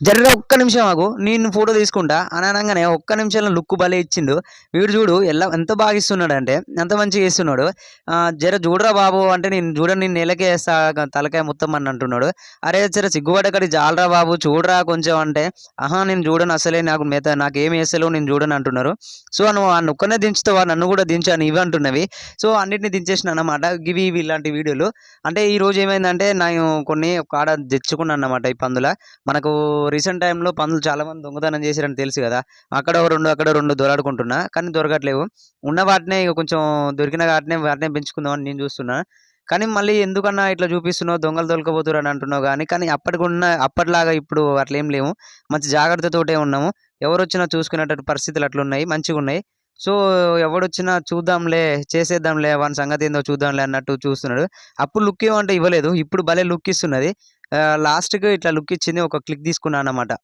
జర్ర ఒక్క నిమిషం ఆగు. నేను ఫోటో తీసుకుంటా. అని అనగానే ఒక్క నిమిషంలో లుక్ భలే ఇచ్చిండు. వీడు చూడు ఎలా ఎంత బాగా ఇస్తున్నాడు అంటే ఎంత మంచిగా ఇస్తున్నాడు జర చూడరా బాబు అంటే నేను చూడని నేను నెలకే వేస్తా తలకాయ మొత్తం అని అంటున్నాడు. అరే జర సిగ్గుపడకడి జాలరా బాబు చూడరా కొంచెం అంటే ఆహా నేను చూడను అసలే నాకు మిగతా నాకు ఏం వేస్తలేవు నేను చూడను అంటున్నారు. సో నువ్వు ఆ నొక్కనే దించుతావా? నన్ను కూడా దించాను ఇవి అంటున్నవి. సో అన్నిటిని దించేసిన అనమాట ఇవి ఇవి ఇలాంటి వీడియోలు. అంటే ఈ రోజు ఏమైందంటే నేను కొన్ని ఒక ఆడ తెచ్చుకున్నాను అన్నమాట ఈ పందుల. మనకు రీసెంట్ టైంలో పనులు చాలామంది దొంగతనం చేశారని తెలుసు కదా. అక్కడ రెండు అక్కడ రెండు దొరాడుకుంటున్నా కానీ దొరకట్లేవు. ఉన్న వాటినే ఇక కొంచెం దొరికిన వాటినే వాటినే పెంచుకుందామని నేను చూస్తున్నా. కానీ మళ్ళీ ఎందుకన్నా ఇట్లా చూపిస్తున్నావు దొంగలు దొరకపోతురు అని అంటున్నావు కానీ కానీ అప్పటికి ఉన్న అప్పటిలాగా ఇప్పుడు అట్లా ఏం లేవు. మంచి జాగ్రత్తతోటే ఉన్నాము. ఎవరు వచ్చినా చూసుకునేటట్టు పరిస్థితులు అట్లున్నాయి మంచిగా ఉన్నాయి. సో ఎవడొచ్చినా చూద్దాంలే చేసేద్దాంలే వాని సంగతి ఏందో చూద్దాంలే అన్నట్టు చూస్తున్నాడు. అప్పుడు లుక్ ఏమంటే ఇవ్వలేదు. ఇప్పుడు భలే లుక్ ఇస్తున్నది. లాస్ట్కి ఇట్లా లుక్ ఇచ్చింది ఒక క్లిక్ తీసుకున్నాను అనమాట